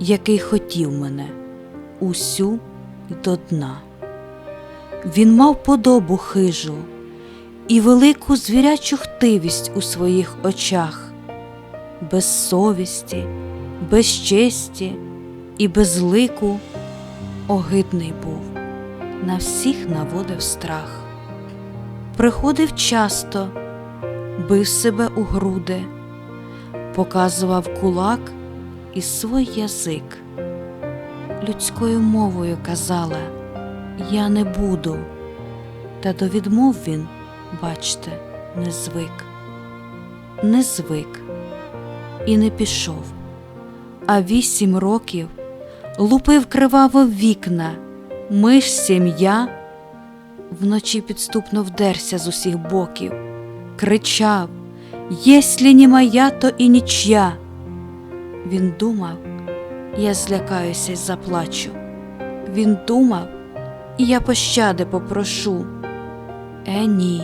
який хотів мене усю до дна. Він мав подобу хижу і велику звірячу хтивість у своїх очах, без совісті, без честі і без лику огидний був, на всіх наводив страх. Приходив часто, бив себе у груди, показував кулак і свій язик. Людською мовою казала Я не буду, та до відмов він, бачте, не звик, не звик і не пішов, а вісім років лупив криваво вікна, миш сім'я, вночі підступно вдерся з усіх боків, кричав Єслі не моя, то і нічя. Він думав, я злякаюся й заплачу. Він думав, і я пощади попрошу. Е, ні,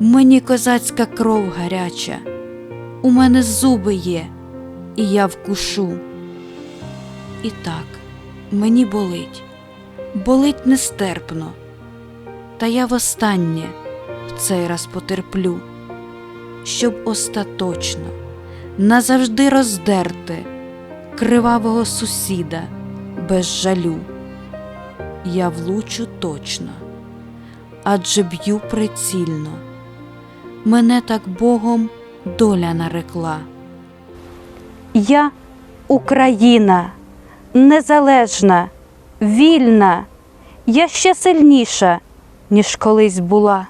мені козацька кров гаряча, у мене зуби є, і я вкушу. І так, мені болить, болить нестерпно, та я востаннє в цей раз потерплю, щоб остаточно, назавжди роздерти кривавого сусіда без жалю. Я влучу точно, адже б'ю прицільно. Мене так Богом доля нарекла. Я Україна, незалежна, вільна, я ще сильніша, ніж колись була.